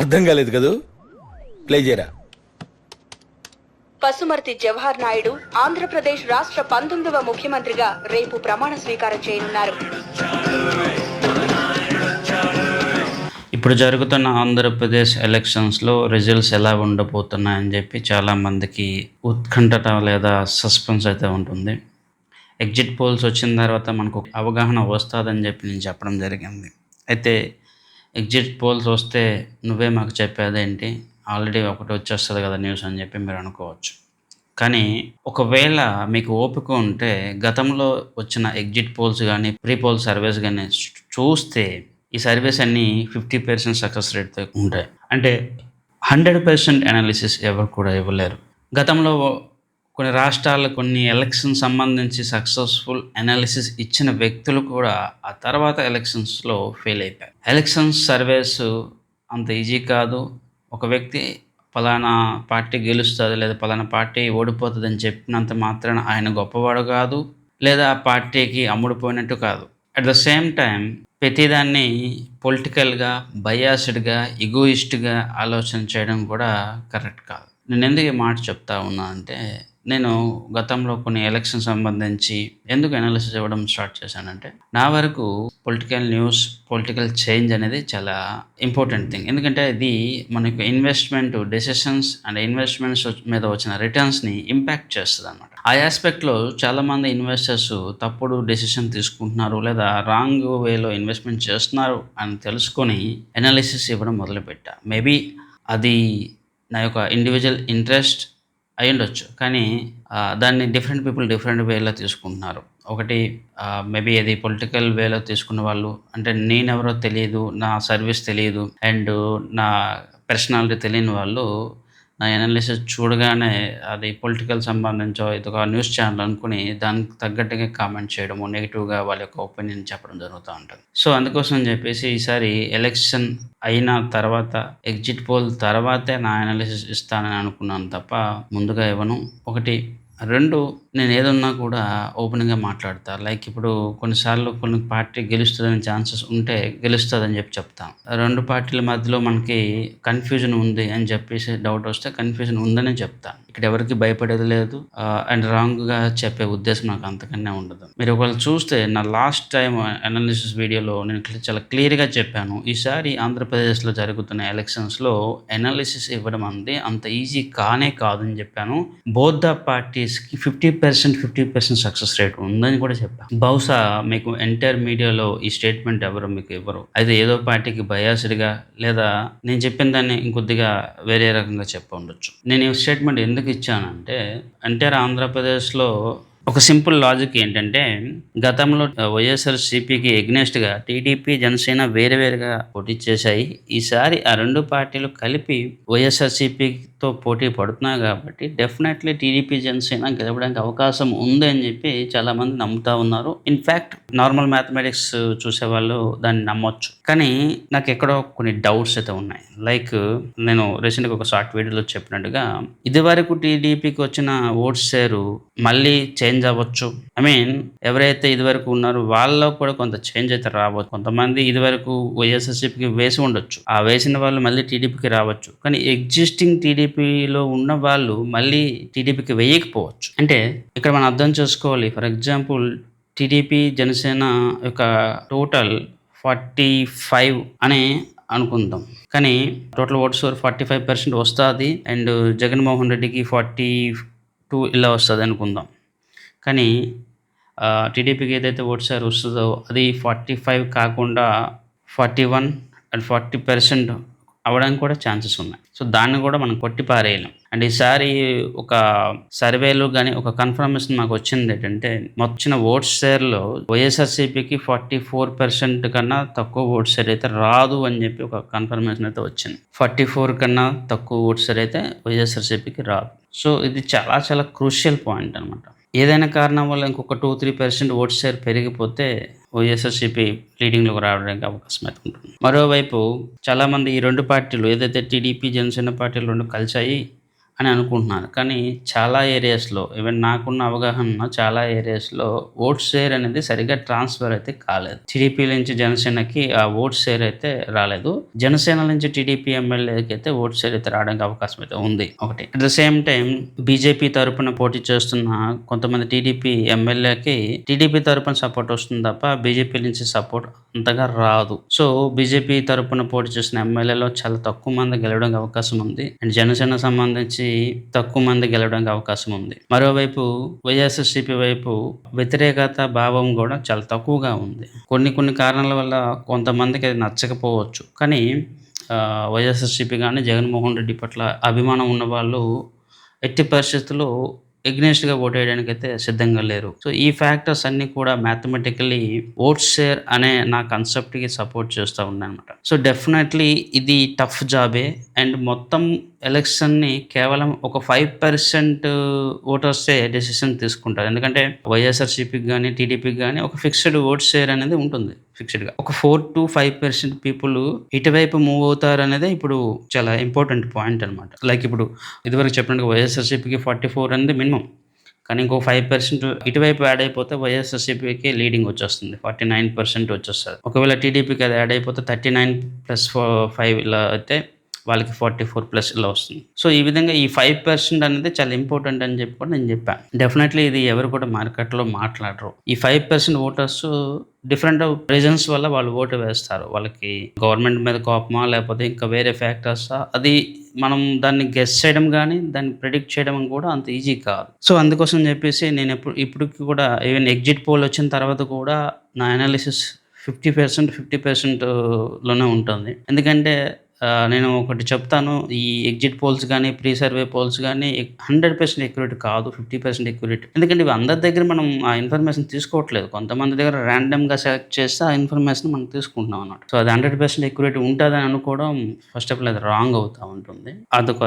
అర్థం కాలేదు కదూ? ప్లే చేయరా? పసుమర్తి జవహర్ నాయుడు ఆంధ్రప్రదేశ్ రాష్ట్ర పంతొమ్మిదవ ముఖ్యమంత్రిగా రేపు ప్రమాణ స్వీకారం చేయనున్నారు. ఇప్పుడు జరుగుతున్న ఆంధ్రప్రదేశ్ ఎలక్షన్స్లో రిజల్ట్స్ ఎలా ఉండబోతున్నాయని చెప్పి చాలామందికి ఉత్కంఠత లేదా సస్పెన్స్ అయితే ఉంటుంది. ఎగ్జిట్ పోల్స్ వచ్చిన తర్వాత మనకు ఒక అవగాహన వస్తుందని చెప్పి నేను చెప్పడం జరిగింది. అయితే ఎగ్జిట్ పోల్స్ వస్తే నువ్వే మాకు చెప్పేదేంటి ఆల్రెడీ ఒకటి వచ్చేస్తుంది కదా న్యూస్ అని చెప్పి మీరు అనుకోవచ్చు. కానీ ఒకవేళ మీకు ఓపిక ఉంటే గతంలో వచ్చిన ఎగ్జిట్ పోల్స్ కానీ ప్రీ పోల్ సర్వేస్ కానీ చూస్తే ఈ సర్వేస్ అన్నీ ఫిఫ్టీ పర్సెంట్ సక్సెస్ రేట్తో ఉంటాయి. అంటే హండ్రెడ్ పర్సెంట్ అనాలిసిస్ ఎవరు కూడా ఇవ్వలేరు. గతంలో కొన్ని రాష్ట్రాలు కొన్ని ఎలక్షన్ సంబంధించి సక్సెస్ఫుల్ అనాలిసిస్ ఇచ్చిన వ్యక్తులు కూడా ఆ తర్వాత ఎలక్షన్స్లో ఫెయిల్ అయిపోయారు. ఎలక్షన్స్ సర్వేస్ అంత ఈజీ కాదు. ఒక వ్యక్తి పలానా పార్టీ గెలుస్తుంది లేదా పలానా పార్టీ ఓడిపోతుంది అని చెప్పినంత మాత్రాన ఆయన గొప్పవాడు కాదు లేదా ఆ పార్టీకి అమ్ముడుపోయినట్టు కాదు. అట్ ద సేమ్ టైం ప్రతిదాన్ని పొలిటికల్గా బయాస్డ్గా ఇగోయిస్ట్గా ఆలోచన చేయడం కూడా కరెక్ట్ కాదు. నేను ఎందుకు ఈ మాట చెప్తా ఉన్నా అంటే నేను గతంలో కొన్ని ఎలక్షన్ సంబంధించి ఎందుకు అనాలిసిస్ ఇవ్వడం స్టార్ట్ చేశానంటే నా వరకు పొలిటికల్ న్యూస్ పొలిటికల్ చేంజ్ అనేది చాలా ఇంపార్టెంట్ థింగ్ ఎందుకంటే ఇది మనకు ఇన్వెస్ట్మెంట్ డెసిషన్స్ అండ్ ఇన్వెస్ట్మెంట్స్ మీద వచ్చిన రిటర్న్స్ని ఇంపాక్ట్ చేస్తుంది అనమాట ఆ ఆస్పెక్ట్లో చాలామంది ఇన్వెస్టర్స్ తప్పుడు డెసిషన్ తీసుకుంటున్నారు లేదా రాంగ్ వేలో ఇన్వెస్ట్మెంట్ చేస్తున్నారు అని తెలుసుకొని అనాలిసిస్ ఇవ్వడం మొదలుపెట్టా. మేబీ అది నా యొక్క ఇండివిజువల్ ఇంట్రెస్ట్ అయి ఉండొచ్చు కానీ దాన్ని డిఫరెంట్ పీపుల్ డిఫరెంట్ వేలో తీసుకుంటున్నారు. ఒకటి మేబీ అది పొలిటికల్ వేలో తీసుకున్న వాళ్ళు అంటే నేనెవరో తెలియదు నా సర్వీస్ తెలియదు అండ్ నా పర్సనాలిటీ తెలియని వాళ్ళు నా ఎనాలిసిస్ చూడగానే అది పొలిటికల్ సంబంధించో ఇది ఒక న్యూస్ ఛానల్ అనుకుని దానికి తగ్గట్టుగా కామెంట్ చేయడము నెగిటివ్గా వాళ్ళ యొక్క ఒపీనియన్ చెప్పడం జరుగుతూ ఉంటుంది. సో అందుకోసం చెప్పేసి ఈసారి ఎలక్షన్ అయిన తర్వాత ఎగ్జిట్ పోల్ తర్వాతే నా ఎనాలిసిస్ ఇస్తానని అనుకున్నాను తప్ప ముందుగా ఇవ్వను. ఒకటి రెండు నేను ఏదన్నా కూడా ఓపెన్గా మాట్లాడతా. లైక్ ఇప్పుడు కొన్నిసార్లు కొన్ని పార్టీ గెలుస్తుందని ఛాన్సెస్ ఉంటే గెలుస్తుందని చెప్పి చెప్తాం. రెండు పార్టీల మధ్యలో మనకి కన్ఫ్యూజన్ ఉంది అని చెప్పేసి డౌట్ వస్తే కన్ఫ్యూజన్ ఉందని చెప్తాను ఇక్కడ ఎవరికి భయపడేది లేదు. అండ్ రాంగ్గా చెప్పే ఉద్దేశం నాకు అంతకన్నా ఉండదు. మీరు ఒకవేళ చూస్తే నా లాస్ట్ టైం అనాలిసిస్ వీడియోలో నేను చాలా క్లియర్గా చెప్పాను. ఈసారి ఆంధ్రప్రదేశ్లో జరుగుతున్న ఎలక్షన్స్లో అనాలిసిస్ ఇవ్వడం అనేది అంత ఈజీ కానే కాదని చెప్పాను. బోత్ ద పార్టీస్కి fifty percent fifty percent success rate ఉందని కూడా చెప్పాను బహుశా మీకు ఎంటైర్ మీడియాలో ఈ స్టేట్మెంట్ ఎవరు మీకు ఇవ్వరు. అయితే ఏదో పార్టీకి బయాసిడ్గా లేదా నేను చెప్పిన దాన్ని ఇంకొద్దిగా వేరే రకంగా చెప్ప ఉండొచ్చు. నేను ఈ స్టేట్మెంట్ ఎందుకు ఇచ్చానంటే ఎంటైర్ ఆంధ్రప్రదేశ్లో ఒక సింపుల్ లాజిక్ ఏంటంటే గతంలో వైఎస్ఆర్ సిపికి ఎగ్నెస్ట్గా టీడీపీ జనసేన వేరు వేరుగా పోటీ చేశాయి. ఈసారి ఆ రెండు పార్టీలు కలిపి వైఎస్ఆర్ తో పోటీ పడుతున్నాయి కాబట్టి డెఫినెట్లీ టీడీపీ జనసేన గెలవడానికి అవకాశం ఉంది అని చెప్పి చాలామంది నమ్ముతా ఉన్నారు. ఇన్ఫ్యాక్ట్ నార్మల్ మ్యాథమెటిక్స్ చూసేవాళ్ళు దాన్ని నమ్మొచ్చు. కానీ నాకు ఎక్కడో కొన్ని డౌట్స్ అయితే ఉన్నాయి. లైక్ నేను రీసెంట్గా ఒక షార్ట్ వీడియోలో చెప్పినట్టుగా ఇదివరకు టీడీపీకి వచ్చిన ఓట్స్ షేరు మళ్ళీ చేంజ్ అవ్వచ్చు. ఐ మీన్ ఎవరైతే ఇదివరకు ఉన్నారో వాళ్ళలో కూడా కొంత చేంజ్ అయితే రావచ్చు. కొంతమంది ఇదివరకు వైఎస్ఆర్సీపీకి వేసి ఉండొచ్చు. ఆ వేసిన వాళ్ళు మళ్ళీ టీడీపీకి రావచ్చు. కానీ ఎగ్జిస్టింగ్ టీడీపీ టీడీపీలో ఉన్న వాళ్ళు మళ్ళీ టీడీపీకి వేయకపోవచ్చు. అంటే ఇక్కడ మనం అర్థం చేసుకోవాలి. ఫర్ ఎగ్జాంపుల్ టీడీపీ జనసేన యొక్క టోటల్ ఫార్టీ ఫైవ్ అని అనుకుందాం. కానీ total votes forty five percent వస్తుంది అండ్ జగన్మోహన్ రెడ్డికి ఫార్టీ టూ ఇలా వస్తుంది అనుకుందాం. కానీ టీడీపీకి ఏదైతే ఓట్స్ షేర్ వస్తుందో అది ఫార్టీ ఫైవ్ కాకుండా forty one and forty percent అవడానికి కూడా ఛాన్సెస్ ఉన్నాయి. సో దాన్ని కూడా మనం కొట్టి పారేయలేం. అండ్ ఈసారి ఒక సర్వేలో కానీ ఒక కన్ఫర్మేషన్ మాకు వచ్చింది ఏంటంటే వచ్చిన ఓట్స్ షేర్లో వైఎస్ఆర్సీపీకి ఫార్టీ ఫోర్ పర్సెంట్ కన్నా తక్కువ ఓట్స్ షేర్ అయితే రాదు అని చెప్పి ఒక కన్ఫర్మేషన్ అయితే వచ్చింది. ఫార్టీ ఫోర్ కన్నా తక్కువ ఓట్స్ షేర్ అయితే వైఎస్ఆర్సీపీకి రాదు. సో ఇది చాలా చాలా క్రూషియల్ పాయింట్ అనమాట ఏదైనా కారణం వల్ల ఇంకొక two three percent vote share పెరిగిపోతే YSRCP లీడింగ్లోకి రావడానికి అవకాశం అయితే ఉంటుంది. మరోవైపు చాలామంది ఈ రెండు పార్టీలు ఏదైతే టీడీపీ జనసేన పార్టీలు రెండు కలిసాయి అని అనుకుంటున్నాను. కానీ చాలా ఏరియాస్లో ఈవెన్ నాకున్న అవగాహన చాలా ఏరియాస్లో ఓట్ షేర్ అనేది సరిగ్గా ట్రాన్స్ఫర్ అయితే కాలేదు. టీడీపీ నుంచి జనసేనకి ఆ ఓట్ షేర్ అయితే రాలేదు. జనసేన నుంచి టీడీపీ ఎమ్మెల్యేకి అయితే ఓట్ షేర్ అయితే రావడానికి అవకాశం అయితే ఉంది. ఒకటి. At the same time BJP తరపున పోటీ చేస్తున్న కొంతమంది టీడీపీ ఎమ్మెల్యేకి టీడీపీ తరపున సపోర్ట్ వస్తుంది తప్ప బీజేపీ నుంచి సపోర్ట్ అంతగా రాదు. సో బీజేపీ తరపున పోటీ చేసిన ఎమ్మెల్యేలో చాలా తక్కువ మంది గెలవడానికి అవకాశం ఉంది. అండ్ జనసేన సంబంధించి తక్కువ మంది గెలవడానికి అవకాశం ఉంది. మరోవైపు వైఎస్ఆర్సీపీ వైపు వ్యతిరేకత భావం కూడా చాలా తక్కువగా ఉంది. కొన్ని కొన్ని కారణాల వల్ల కొంతమందికి అది నచ్చకపోవచ్చు. కానీ వైఎస్ఎస్సిపి వైఎస్ఆర్సీపీ కానీ జగన్మోహన్ రెడ్డి పట్ల అభిమానం ఉన్న వాళ్ళు ఎట్టి పరిస్థితుల్లో ఎగ్నెస్ట్గా ఓట్ వేయడానికి అయితే సిద్ధంగా లేరు. సో ఈ ఫ్యాక్టర్స్ అన్నీ కూడా మ్యాథమెటికలీ ఓట్ షేర్ అనే నా కన్సెప్ట్కి సపోర్ట్ చేస్తూ ఉన్నాయన్నమాట. సో డెఫినెట్లీ ఇది టఫ్ జాబే. అండ్ మొత్తం ఎలక్షన్ని కేవలం ఒక ఫైవ్ పర్సెంట్ ఓటర్సే డెసిషన్ తీసుకుంటారు. ఎందుకంటే వైఎస్ఆర్సీపీకి కానీ టీడీపీకి కానీ ఒక ఫిక్స్డ్ ఓట్ షేర్ అనేది ఉంటుంది ఫిక్స్డ్గా. ఒక four to five percent people ఇటువైపు మూవ్ అవుతారు అనేది ఇప్పుడు చాలా ఇంపార్టెంట్ పాయింట్ అనమాట లైక్ ఇప్పుడు ఇదివరకు చెప్పినట్టు వైఎస్ఆర్సీపీకి ఫార్టీ ఫోర్ అనేది మినిమం. కానీ ఇంకో ఫైవ్ పర్సెంట్ ఇటువైపు యాడ్ అయిపోతే వైఎస్ఆర్సీపీకి లీడింగ్ వచ్చేస్తుంది. ఫార్టీ నైన్ పర్సెంట్ వచ్చేస్తుంది. ఒకవేళ టీడీపీకి అది యాడ్ అయిపోతే థర్టీ నైన్ ప్లస్ ఫైవ్ ఇలా అయితే వాళ్ళకి ఫార్టీ ఫోర్ ప్లస్ ఇలా వస్తుంది. సో ఈ విధంగా ఈ ఫైవ్ పర్సెంట్ అనేది చాలా ఇంపార్టెంట్ అని చెప్పి కూడా నేను చెప్పాను డెఫినెట్లీ ఇది ఎవరు కూడా మార్కెట్లో మాట్లాడరు. ఈ five percent voters different reasons వల్ల వాళ్ళు ఓటు వేస్తారు. వాళ్ళకి గవర్నమెంట్ మీద కోపమా లేకపోతే ఇంకా వేరే ఫ్యాక్టర్సా అది మనం దాన్ని గెస్ చేయడం కానీ దాన్ని ప్రిడిక్ట్ చేయడం కూడా అంత ఈజీ కాదు. సో అందుకోసం చెప్పేసి నేను ఎప్పుడు ఇప్పటికి కూడా ఈవెన్ ఎగ్జిట్ పోల్ వచ్చిన తర్వాత కూడా నా అనాలిసిస్ ఫిఫ్టీ పర్సెంట్ ఫిఫ్టీ పర్సెంట్లోనే ఉంటుంది. ఎందుకంటే నేను ఒకటి చెప్తాను. ఈ ఎగ్జిట్ పోల్స్ కానీ ప్రీ సర్వే పోల్స్ కానీ హండ్రెడ్ పర్సెంట్ ఎక్యురేట్ కాదు ఫిఫ్టీ పర్సెంట్ ఎక్యురేట్ ఎందుకంటే ఇవి అందరి దగ్గర మనం ఆ ఇన్ఫర్మేషన్ తీసుకోవట్లేదు. కొంతమంది దగ్గర ర్యాండమ్గా సెలెక్ట్ చేస్తే ఆ ఇన్ఫర్మేషన్ మనం తీసుకుంటున్నాం అన్నమాట. సో అది హండ్రెడ్ పర్సెంట్ ఎక్యురేట్ ఉంటుందని అనుకోవడం ఫస్ట్ ఆఫ్ ఆల్ అది రాంగ్ అవుతూ ఉంటుంది. అదొక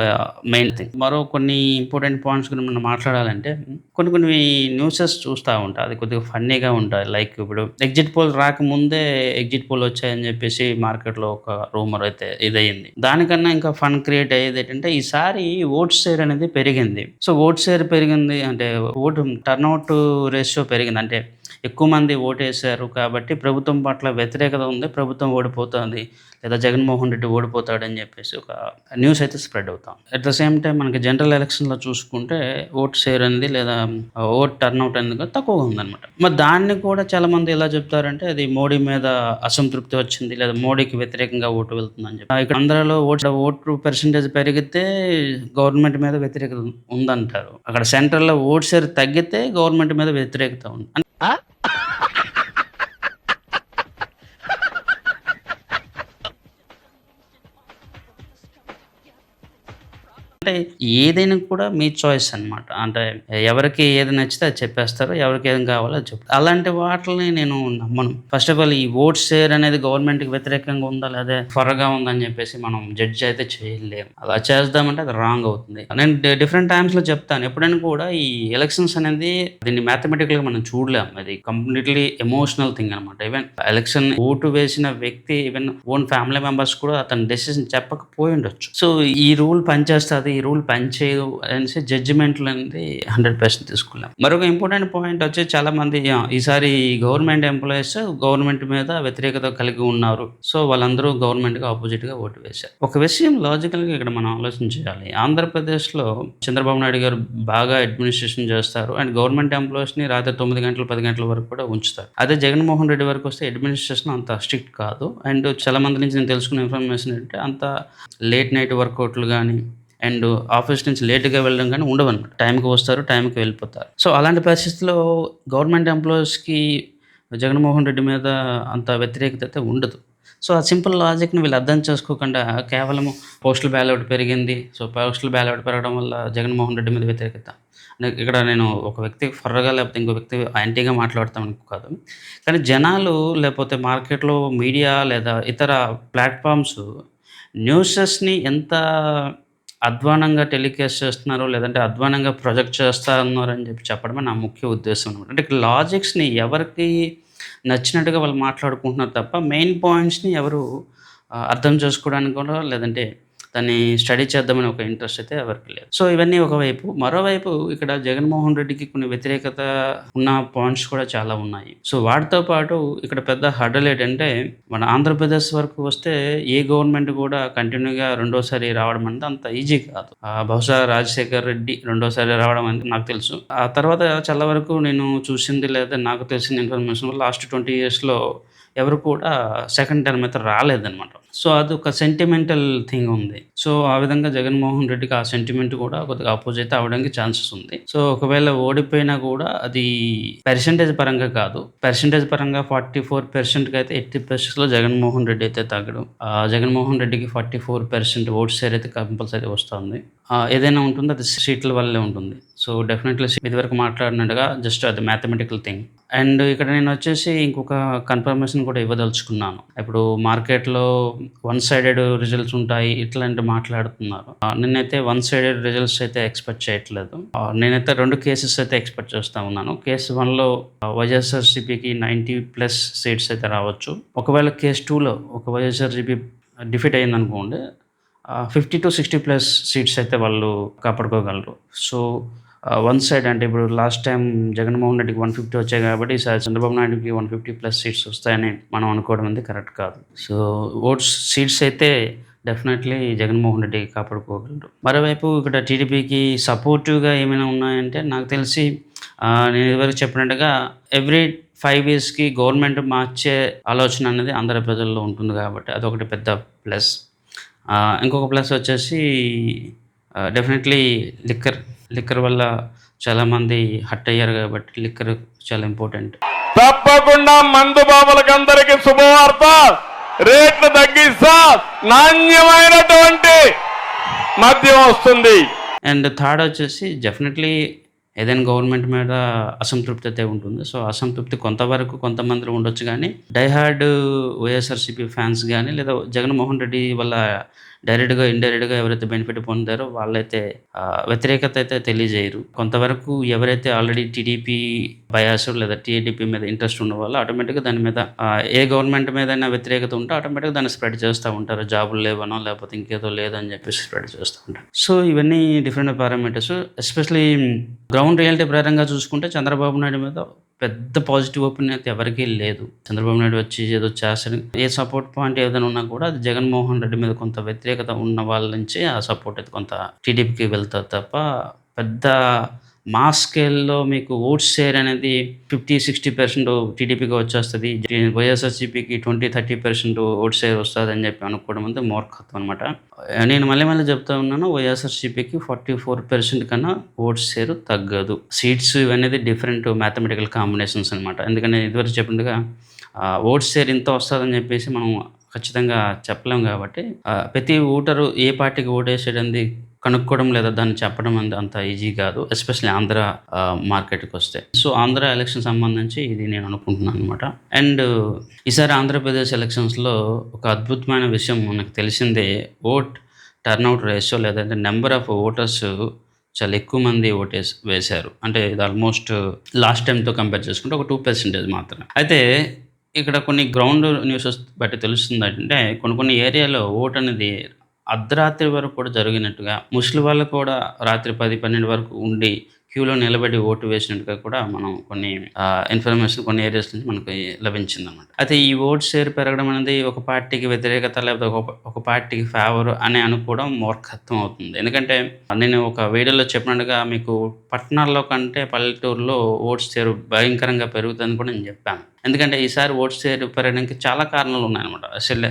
మెయిన్ థింగ్ మరో కొన్ని ఇంపార్టెంట్ పాయింట్స్ గురించి మనం మాట్లాడాలంటే కొన్ని కొన్ని న్యూసెస్ చూస్తూ ఉంటాయి అది కొద్దిగా ఫన్నీగా ఉంటుంది లైక్ ఇప్పుడు ఎగ్జిట్ పోల్ రాకముందే ఎగ్జిట్ పోల్ వచ్చాయని చెప్పేసి మార్కెట్లో ఒక రూమర్ అయితే అయింది. దానికన్నా ఇంకా ఫన్ క్రియేట్ అయ్యేది ఏంటంటే ఈసారి ఓట్ షేర్ అనేది పెరిగింది. సో ఓట్ షేర్ పెరిగింది అంటే ఓటు టర్న్అవుట్ రేషియో పెరిగింది. అంటే ఎక్కువ మంది ఓటేశారు కాబట్టి ప్రభుత్వం పట్ల వ్యతిరేకత ఉంది ప్రభుత్వం ఓడిపోతుంది. లేదా జగన్మోహన్ రెడ్డి ఓడిపోతాడని చెప్పేసి ఒక న్యూస్ అయితే స్ప్రెడ్ అవుతాం అట్ ద సేమ్ టైం మనకి జనరల్ ఎలక్షన్లో చూసుకుంటే ఓట్ షేర్ అనేది లేదా ఓట్ టర్న్అవుట్ అనేది తక్కువగా ఉందన్నమాట. మరి దాన్ని కూడా చాలా మంది ఎలా చెప్తారంటే అది మోడీ మీద అసంతృప్తి వచ్చింది లేదా మోడీకి వ్యతిరేకంగా ఓటు వెళ్తుందని చెప్పి. ఇక్కడ ఆంధ్రాలో ఓటు ఓటు పర్సంటేజ్ పెరిగితే గవర్నమెంట్ మీద వ్యతిరేకత ఉందంటారు. అక్కడ సెంట్రల్లో ఓట్ షేర్ తగ్గితే గవర్నమెంట్ మీద వ్యతిరేకత ఉంది. అంటే ఏదైనా కూడా మీ చాయిస్ అన్నమాట. అంటే ఎవరికి ఏది నచ్చితే అది చెప్పేస్తారు ఎవరికి ఏది కావాలో అది చెప్తారు. అలాంటి వాటిని నేను నమ్మను. ఫస్ట్ ఆఫ్ ఆల్ ఈ ఓట్ షేర్ అనేది గవర్నమెంట్కి వ్యతిరేకంగా ఉందా లేదా త్వరగా ఉందని చెప్పేసి మనం జడ్జ్ అయితే చేయలేము. అలా చేద్దామంటే అది రాంగ్ అవుతుంది. నేను డిఫరెంట్ టైమ్స్లో చెప్తాను. ఎప్పుడైనా కూడా ఈ ఎలక్షన్స్ అనేది దీన్ని మ్యాథమెటికల్గా మనం చూడలేము. అది కంప్లీట్లీ ఎమోషనల్ థింగ్ అనమాట ఈవెన్ ఎలక్షన్ ఓటు వేసిన వ్యక్తి ఈవెన్ ఓన్ ఫ్యామిలీ మెంబర్స్ కూడా అతని డెసిషన్ చెప్పకపోయి ఉండొచ్చు. సో ఈ రూల్ పనిచేస్తుంది ఈ రూల్ పనిచేయదు అనేసి జడ్జిమెంట్లు అనేది హండ్రెడ్ పర్సెంట్ తీసుకున్నాం. మరొక ఇంపార్టెంట్ పాయింట్ వచ్చి చాలా మంది ఈసారి గవర్నమెంట్ ఎంప్లాయీస్ గవర్నమెంట్ మీద వ్యతిరేకత కలిగి ఉన్నారు. సో వాళ్ళందరూ గవర్నమెంట్గా ఆపోజిట్గా ఓటు వేశారు. ఒక విషయం లాజికల్గా ఇక్కడ మనం ఆలోచన చేయాలి. ఆంధ్రప్రదేశ్లో చంద్రబాబు నాయుడు గారు బాగా అడ్మినిస్ట్రేషన్ చేస్తారు అండ్ గవర్నమెంట్ ఎంప్లాయీస్ని రాత్రి తొమ్మిది గంటలు పది గంటల వరకు కూడా ఉంచుతారు. అదే జగన్మోహన్ రెడ్డి వరకు వస్తే అడ్మినిస్ట్రేషన్ అంత స్ట్రిక్ట్ కాదు. అండ్ చాలా మంది నుంచి నేను తెలుసుకున్న ఇన్ఫర్మేషన్ ఏంటంటే అంత లేట్ నైట్ వర్కౌట్లు కానీ అండ్ ఆఫీస్ నుంచి లేట్గా వెళ్ళడం కానీ ఉండవు అనమాట టైంకి వస్తారు టైంకి వెళ్ళిపోతారు. సో అలాంటి పరిస్థితుల్లో గవర్నమెంట్ ఎంప్లాయీస్కి జగన్మోహన్ రెడ్డి మీద అంత వ్యతిరేకత అయితే ఉండదు. సో ఆ సింపుల్ లాజిక్ని వీళ్ళు అర్థం చేసుకోకుండా కేవలం పోస్టల్ బ్యాలెట్ పెరిగింది. సో పోస్టల్ బ్యాలెట్ పెరగడం వల్ల జగన్మోహన్ రెడ్డి మీద వ్యతిరేకత. ఇక్కడ నేను ఒక వ్యక్తి ఫర్రగా లేకపోతే ఇంకో వ్యక్తి యాంటీగా మాట్లాడతామని కాదు. కానీ జనాలు లేకపోతే మార్కెట్లో మీడియా లేదా ఇతర ప్లాట్ఫామ్స్ న్యూసెస్ని ఎంత అధ్వానంగా టెలికాస్ట్ చేస్తున్నారో లేదంటే అధ్వానంగా ప్రొజెక్ట్ చేస్తున్నారు అని చెప్పి చెప్పడమే నా ముఖ్య ఉద్దేశం అనమాట అంటే ఇక్కడ లాజిక్స్ని ఎవరికి నచ్చినట్టుగా వాళ్ళు మాట్లాడుకుంటున్నారు తప్ప మెయిన్ పాయింట్స్ని ఎవరు అర్థం చేసుకోవడానికి కూడా లేదంటే దాన్ని స్టడీ చేద్దామని ఒక ఇంట్రెస్ట్ అయితే ఎవరికి లేదు. సో ఇవన్నీ ఒకవైపు మరోవైపు ఇక్కడ జగన్మోహన్ రెడ్డికి కొన్ని వ్యతిరేకత ఉన్న పాయింట్స్ కూడా చాలా ఉన్నాయి. సో వాటితో పాటు ఇక్కడ పెద్ద హడల్ ఏంటంటే మన ఆంధ్రప్రదేశ్ వరకు వస్తే ఏ గవర్నమెంట్ కూడా కంటిన్యూగా రెండోసారి రావడం అంటే అంత ఈజీ కాదు. బహుశా రాజశేఖర్ రెడ్డి రెండోసారి రావడం అంటే నాకు తెలుసు. ఆ తర్వాత చాలా వరకు నేను చూసింది లేదా నాకు తెలిసిన ఇన్ఫర్మేషన్ లాస్ట్ ట్వంటీ ఇయర్స్లో ఎవరు కూడా సెకండ్ టర్మ్ అయితే రాలేదన్నమాట. సో అది ఒక సెంటిమెంటల్ థింగ్ ఉంది. సో ఆ విధంగా జగన్మోహన్ రెడ్డికి ఆ సెంటిమెంట్ కూడా కొద్దిగా అపోజిట్ అవడానికి ఛాన్సెస్ ఉంది. సో ఒకవేళ ఓడిపోయినా కూడా అది పర్సంటేజ్ పరంగా కాదు. పర్సంటేజ్ పరంగా ఫార్టీ ఫోర్ పర్సెంట్కి అయితే ఎయిటీ పర్సెంట్స్లో జగన్మోహన్ రెడ్డి అయితే తగ్గడం. ఆ జగన్మోహన్ రెడ్డికి forty four percent vote share అయితే కంపల్సరీ వస్తుంది. ఏదైనా ఉంటుంది అది సీట్ల వల్లే ఉంటుంది. సో డెఫినెట్లీ ఇదివరకు మాట్లాడినట్టుగా జస్ట్ అది మ్యాథమెటికల్ థింగ్ అండ్ ఇక్కడ నేను వచ్చేసి ఇంకొక కన్ఫర్మేషన్ కూడా ఇవ్వదలుచుకున్నాను. ఇప్పుడు మార్కెట్లో వన్ సైడెడ్ రిజల్ట్స్ ఉంటాయి ఇట్లాంటి మాట్లాడుతున్నారు. నేనైతే వన్ సైడెడ్ రిజల్ట్స్ అయితే ఎక్స్పెక్ట్ చేయట్లేదు. నేనైతే రెండు కేసెస్ అయితే ఎక్స్పెక్ట్ చేస్తా ఉన్నాను. కేసు వన్లో వైఎస్ఆర్సీపీకి నైంటీ ప్లస్ సీట్స్ అయితే రావచ్చు. ఒకవేళ కేసు టూలో ఒక వైఎస్ఆర్సీపీ డిఫీట్ అయింది అనుకోండి fifty to sixty plus seats అయితే వాళ్ళు కాపాడుకోగలరు. సో వన్ సైడ్ అంటే ఇప్పుడు లాస్ట్ టైం జగన్మోహన్ రెడ్డికి వన్ ఫిఫ్టీ వచ్చాయి కాబట్టి ఈసారి చంద్రబాబు నాయుడుకి వన్ ఫిఫ్టీ ప్లస్ సీట్స్ వస్తాయని మనం అనుకోవడం అనేది కరెక్ట్ కాదు. సో ఓట్స్ సీట్స్ అయితే డెఫినెట్లీ జగన్మోహన్ రెడ్డికి కాపాడుకోగలరు. మరోవైపు ఇక్కడ టీడీపీకి సపోర్టివ్గా ఏమైనా ఉన్నాయంటే నాకు తెలిసి నేను ఇదివరకు చెప్పినట్టుగా ఎవ్రీ ఫైవ్ ఇయర్స్కి గవర్నమెంట్ మార్చే ఆలోచన అనేది ఆంధ్ర ప్రజల్లో ఉంటుంది కాబట్టి అదొకటి పెద్ద ప్లస్ ఇంకొక ప్లస్ వచ్చేసి డెఫినెట్లీ లిక్కర్ లిక్కర్ వల్ల చాలామంది హట్ అయ్యారు కాబట్టి లిక్కర్ చాలా ఇంపార్టెంట్. తప్పకుండా మందు బాబులకు అందరికి శుభవార్త. రేట్లు తగ్గిస్తా నాణ్యమైనటువంటి మద్యం వస్తుంది. అండ్ థర్డ్ వచ్చేసి డెఫినెట్లీ ఏదైనా గవర్నమెంట్ మీద అసంతృప్తి అయితే ఉంటుంది. సో అసంతృప్తి కొంతవరకు కొంతమంది ఉండొచ్చు కానీ డైహార్డ్ వైఎస్ఆర్సీపీ ఫ్యాన్స్ కానీ లేదా జగన్మోహన్ రెడ్డి వల్ల డైరెక్ట్గా ఇండైరెక్ట్గా ఎవరైతే బెనిఫిట్ పొందారో వాళ్ళైతే వ్యతిరేకత అయితే తెలియజేయరు. కొంతవరకు ఎవరైతే ఆల్రెడీ టీడీపీ బయాస్ లేదా టీడీపీ మీద ఇంట్రెస్ట్ ఉన్న వాళ్ళు ఆటోమేటిక్గా దాని మీద ఏ గవర్నమెంట్ మీద వ్యతిరేకత ఉంటే ఆటోమేటిక్గా దాన్ని స్ప్రెడ్ చేస్తూ ఉంటారు. జాబులు లేవనో లేకపోతే ఇంకేదో లేదని చెప్పేసి స్ప్రెడ్ చేస్తూ ఉంటారు. సో ఇవన్నీ different parameters. Especially ground reality ప్రకారంగా చూసుకుంటే చంద్రబాబు నాయుడు మీద పెద్ద పాజిటివ్ ఓపెన్ అయితే ఎవరికీ లేదు. చంద్రబాబు నాయుడు వచ్చి ఏదో చేస్తాడు. ఏ సపోర్ట్ పాయింట్ ఏదైనా ఉన్నా కూడా అది జగన్మోహన్ రెడ్డి మీద కొంత వ్యతిరేకత ఉన్న వాళ్ళ నుంచి ఆ సపోర్ట్ అయితే కొంత టీడీపీకి వెళ్తారు తప్ప పెద్ద మా స్కేల్లో మీకు ఓట్ షేర్ అనేది ఫిఫ్టీ సిక్స్టీ పర్సెంట్ టీడీపీకి వచ్చేస్తుంది. వైఎస్ఆర్సీపీకి twenty thirty percent vote share వస్తుంది అని చెప్పి అనుకోవడం అంతా మూర్ఖత్వం అనమాట నేను మళ్ళీ మళ్ళీ చెప్తా ఉన్నాను వైఎస్ఆర్సీపీకి ఫార్టీ ఫోర్ పర్సెంట్ కన్నా ఓట్ షేర్ తగ్గదు. సీట్స్ ఇవన్నీ డిఫరెంట్ మ్యాథమెటికల్ కాంబినేషన్స్ అనమాట ఎందుకంటే ఇదివరకు చెప్పినట్టుగా ఓట్ షేర్ ఇంత వస్తుందని చెప్పేసి మనం ఖచ్చితంగా చెప్పలేం కాబట్టి ప్రతి ఓటరు ఏ పార్టీకి ఓటేసేది కనుక్కోవడం లేదా దాన్ని చెప్పడం అనేది అంత ఈజీ కాదు ఎస్పెషల్లీ ఆంధ్ర మార్కెట్కి వస్తే. సో ఆంధ్ర ఎలక్షన్ సంబంధించి ఇది నేను అనుకుంటున్నాను అనమాట అండ్ ఈసారి ఆంధ్రప్రదేశ్ ఎలక్షన్స్లో ఒక అద్భుతమైన విషయం మనకు తెలిసిందే ఓట్ టర్న్అవుట్ రేషియో లేదంటే నెంబర్ ఆఫ్ ఓటర్స్ చాలా ఎక్కువ మంది ఓటేసి వేశారు. అంటే ఇది ఆల్మోస్ట్ లాస్ట్ టైంతో కంపేర్ చేసుకుంటే ఒక టూ పర్సెంటేజ్ మాత్రమే. అయితే ఇక్కడ కొన్ని గ్రౌండ్ న్యూసెస్ బట్టి తెలుస్తుంది అంటే కొన్ని కొన్ని ఏరియాలో ఓట్ అనేది అర్ధరాత్రి వరకు కూడా జరిగినట్టుగా ముస్లిం వాళ్ళు కూడా రాత్రి పది పన్నెండు వరకు ఉండి క్యూలో నిలబడి ఓటు వేసినట్టుగా కూడా మనం కొన్ని ఇన్ఫర్మేషన్ కొన్ని ఏరియాస్ నుంచి మనకు లభించింది అనమాట అయితే ఈ ఓట్ షేర్ పెరగడం అనేది ఒక పార్టీకి వ్యతిరేకత లేకపోతే ఒక ఒక పార్టీకి ఫేవర్ అని అనుకోవడం మూర్ఖత్వం అవుతుంది. ఎందుకంటే నేను ఒక వీడియోలో చెప్పినట్టుగా మీకు పట్టణాల్లో కంటే పల్లెటూరులో ఓట్స్ షేర్ భయంకరంగా పెరుగుతుందని కూడా నేను చెప్పాను. ఎందుకంటే ఈసారి ఓట్స్ షేర్ పెరగడానికి చాలా కారణాలు ఉన్నాయన్నమాట. అసలు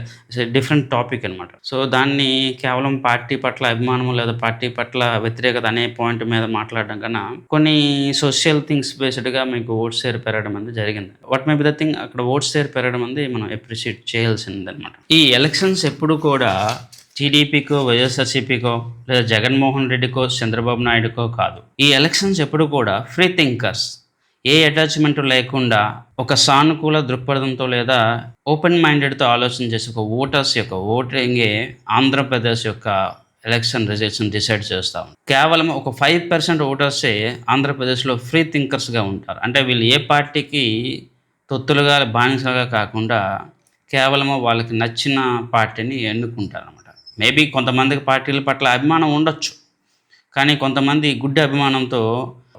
డిఫరెంట్ టాపిక్ అనమాట సో దాన్ని కేవలం పార్టీ పట్ల అభిమానం లేదా పార్టీ పట్ల వ్యతిరేకత అనే పాయింట్ మీద మాట్లాడడం కన్నా కొన్ని సోషల్ థింగ్స్ బేస్డ్గా మీకు ఓట్స్ షేర్ పెరగడం అనేది జరిగింది. What may be the thing అక్కడ ఓట్స్ షేర్ పెరగడం అనేది మనం అప్రిషియేట్ చేయాల్సింది అనమాట ఈ ఎలక్షన్స్ ఎప్పుడు కూడా టీడీపీకో వైఎస్ఆర్సీపీకో లేదా జగన్మోహన్ రెడ్డికో చంద్రబాబు నాయుడుకో కాదు. ఈ ఎలక్షన్స్ ఎప్పుడు కూడా ఫ్రీ థింకర్స్ ఏ అటాచ్మెంట్ లేకుండా ఒక సానుకూల దృక్పథంతో లేదా ఓపెన్ మైండెడ్తో ఆలోచన చేసి ఒక ఓటర్స్ యొక్క ఓటింగే ఆంధ్రప్రదేశ్ యొక్క ఎలక్షన్ రిజల్ట్స్ని డిసైడ్ చేస్తాం కేవలం ఒక ఫైవ్ పర్సెంట్ ఓటర్సే ఆంధ్రప్రదేశ్లో ఫ్రీ థింకర్స్గా ఉంటారు. అంటే వీళ్ళు ఏ పార్టీకి తొత్తులుగా బానిసలుగా కాకుండా కేవలం వాళ్ళకి నచ్చిన పార్టీని ఎన్నుకుంటారు అనమాట మేబీ కొంతమందికి పార్టీల పట్ల అభిమానం ఉండొచ్చు. కానీ కొంతమంది గుడ్డి అభిమానంతో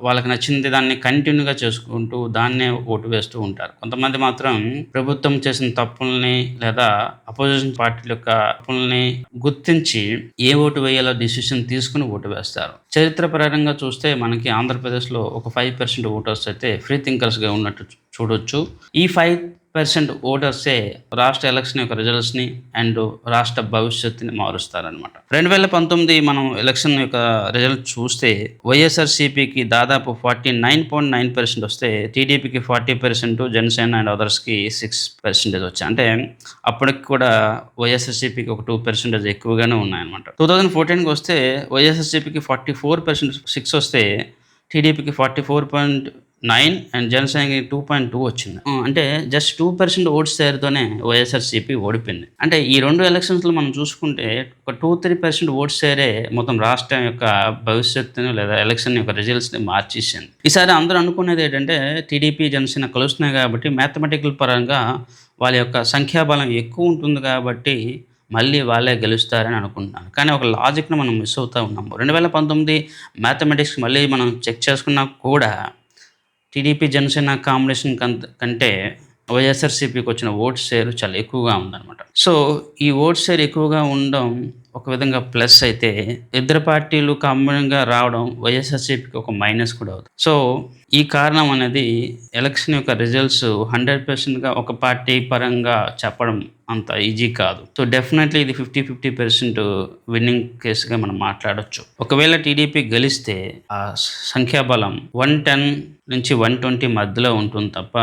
వాళ్ళకి నచ్చింది దాన్ని కంటిన్యూగా చేసుకుంటూ దాన్నే ఓటు వేస్తూ ఉంటారు. కొంతమంది మాత్రం ప్రభుత్వం చేసిన తప్పుల్ని లేదా అపోజిషన్ పార్టీల యొక్క తప్పుల్ని గుర్తించి ఏ ఓటు వేయాలో డిసిషన్ తీసుకుని ఓటు వేస్తారు. చరిత్రపరంగా చూస్తే మనకి ఆంధ్రప్రదేశ్లో ఒక ఫైవ్ పర్సెంట్ ఓటర్స్ అయితే ఫ్రీ థింకర్స్గా ఉన్నట్టు చూడొచ్చు. ఈ ఫైవ్ పర్సెంట్ ఓటర్సే రాష్ట్ర ఎలక్షన్ యొక్క రిజల్ట్స్ని అండ్ రాష్ట్ర భవిష్యత్తుని మారుస్తారనమాట రెండు వేల పంతొమ్మిది మనం ఎలక్షన్ యొక్క రిజల్ట్ చూస్తే వైఎస్ఆర్సీపీకి దాదాపు forty nine point nine percent వస్తే టీడీపీకి ఫార్టీ పర్సెంట్ జనసేన అండ్ అదర్స్కి సిక్స్ పర్సెంటేజ్ వచ్చాయి. అంటే అప్పటికి కూడా వైఎస్ఆర్సీపీకి ఒక టూ పర్సెంటేజ్ ఎక్కువగానే ఉన్నాయన్నమాట. టూ థౌజండ్ ఫోర్టీన్కి వస్తే వైఎస్ఆర్సీపీకి ఫార్టీ ఫోర్ పర్సెంట్ సిక్స్ వస్తే టీడీపీకి forty four point nine and జనసేనకి టూ పాయింట్ టూ వచ్చింది. అంటే జస్ట్ టూ పర్సెంట్ ఓట్స్ షేర్తోనే వైఎస్ఆర్సీపీ ఓడిపోయింది. అంటే ఈ రెండు ఎలక్షన్స్లో మనం చూసుకుంటే ఒక టూ త్రీ పర్సెంట్ ఓట్స్ షేరే మొత్తం రాష్ట్రం యొక్క భవిష్యత్తుని లేదా ఎలక్షన్ యొక్క రిజల్ట్స్ని మార్చేసింది. ఈసారి అందరూ అనుకునేది ఏంటంటే టీడీపీ జనసేన కలుస్తున్నాయి కాబట్టి మ్యాథమెటికల్ పరంగా వాళ్ళ యొక్క సంఖ్యాబలం ఎక్కువ ఉంటుంది కాబట్టి మళ్ళీ వాళ్ళే గెలుస్తారని అనుకుంటున్నాను. కానీ ఒక లాజిక్ను మనం మిస్ అవుతూ ఉన్నాము. రెండు వేల పంతొమ్మిది మ్యాథమెటిక్స్ మళ్ళీ మనం చెక్ చేసుకున్నా కూడా టీడీపీ జనసేన కాంబినేషన్ కంటే వైఎస్ఆర్సీపీకి వచ్చిన ఓట్ షేర్ చాలా ఎక్కువగా ఉందన్నమాట. సో ఈ ఓట్ షేర్ ఎక్కువగా ఉండడం ఒక విధంగా ప్లస్ అయితే ఇద్దరు పార్టీలు కామన్గా రావడం వైఎస్ఆర్సీపీకి ఒక మైనస్ కూడా అవుతుంది. సో ఈ కారణం అనేది ఎలక్షన్ యొక్క రిజల్ట్స్ హండ్రెడ్ పర్సెంట్గా ఒక పార్టీ పరంగా చెప్పడం అంత ఈజీ కాదు. సో డెఫినెట్లీ ఇది ఫిఫ్టీ ఫిఫ్టీ పర్సెంట్ విన్నింగ్ కేసుగా మనం మాట్లాడవచ్చు ఒకవేళ టీడీపీ గెలిస్తే ఆ సంఖ్యాబలం వన్ టెన్ నుంచి వన్ ట్వంటీ మధ్యలో ఉంటుంది తప్ప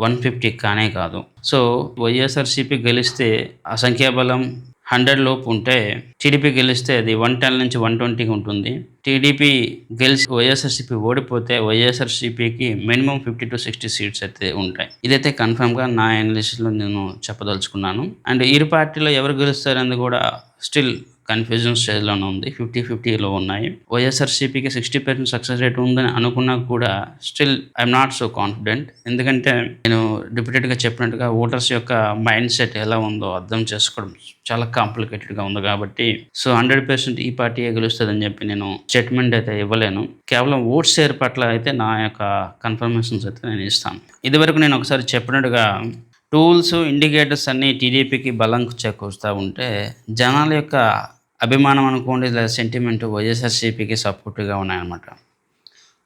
వన్ ఫిఫ్టీ కానే కాదు. సో వైఎస్ఆర్సీపీ గెలిస్తే ఆ సంఖ్యాబలం హండ్రెడ్ లోపు ఉంటే టీడీపీ గెలిస్తే అది వన్ టెన్ నుంచి వన్ ట్వంటీకి ఉంటుంది. టీడీపీ గెలిచి వైఎస్ఆర్సీపీ ఓడిపోతే వైఎస్ఆర్సీపీకి minimum fifty to sixty seats అయితే ఉంటాయి. ఇదైతే కన్ఫర్మ్గా నా అనాలిసిస్లో నేను చెప్పదలుచుకున్నాను. అండ్ ఇరు పార్టీలో ఎవరు గెలుస్తారని కూడా స్టిల్ కన్ఫ్యూజన్ స్టేజ్లోనే ఉంది. ఫిఫ్టీ ఫిఫ్టీలో ఉన్నాయి. వైఎస్ఆర్సీపీకి సిక్స్టీ పర్సెంట్ సక్సెస్ రేట్ ఉందని అనుకున్నా కూడా still I'm not so confident. ఎందుకంటే నేను డిప్యూటెడ్గా చెప్పినట్టుగా ఓటర్స్ యొక్క మైండ్ సెట్ ఎలా ఉందో అర్థం చేసుకోవడం చాలా కాంప్లికేటెడ్గా ఉంది కాబట్టి సో హండ్రెడ్ పర్సెంట్ ఈ పార్టీ గెలుస్తుందని చెప్పి నేను స్టేట్మెంట్ అయితే ఇవ్వలేను. కేవలం ఓట్ షేర్ పట్ల అయితే నా యొక్క కన్ఫర్మేషన్స్ అయితే నేను ఇస్తాను. ఇదివరకు నేను ఒకసారి చెప్పినట్టుగా టూల్స్ ఇండికేటర్స్ అన్నీ టీడీపీకి బలం చేకూరుస్తూ ఉంటే జనాల యొక్క అభిమానం అనుకోండి లేదా సెంటిమెంట్ వైఎస్ఆర్సీపీకి సపోర్ట్గా ఉన్నాయన్నమాట.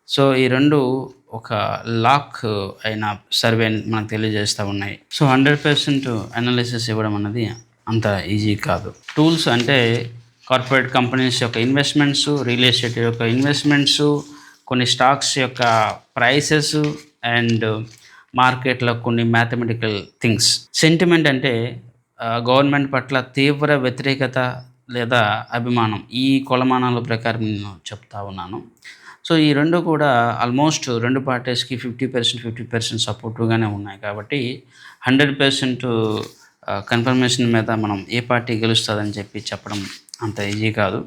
సో ఈ రెండు ఒక లాక్ అయిన సర్వే మనకు తెలియజేస్తూ ఉన్నాయి. సో హండ్రెడ్ పర్సెంట్ అనాలిసిస్ ఇవ్వడం అనేది అంత ఈజీ కాదు. టూల్స్ అంటే కార్పొరేట్ కంపెనీస్ యొక్క ఇన్వెస్ట్మెంట్స్ రియల్ ఎస్టేట్ యొక్క ఇన్వెస్ట్మెంట్స్ కొన్ని స్టాక్స్ యొక్క ప్రైసెస్ అండ్ మార్కెట్లో కొన్ని మ్యాథమెటికల్ థింగ్స్ సెంటిమెంట్ అంటే గవర్నమెంట్ పట్ల తీవ్ర వ్యతిరేకత లేదా అభిమానం ఈ కొలమానాల ప్రకారం నేను చెప్తా ఉన్నాను. సో ఈ రెండు కూడా ఆల్మోస్ట్ రెండు పార్టీస్కి ఫిఫ్టీ పర్సెంట్ ఫిఫ్టీ పర్సెంట్ సపోర్టివ్గానే ఉన్నాయి కాబట్టి హండ్రెడ్ పర్సెంట్ కన్ఫర్మేషన్ మీద మనం ఏ పార్టీ గెలుస్తుందని చెప్పి చెప్పడం అంత ఈజీ కాదు.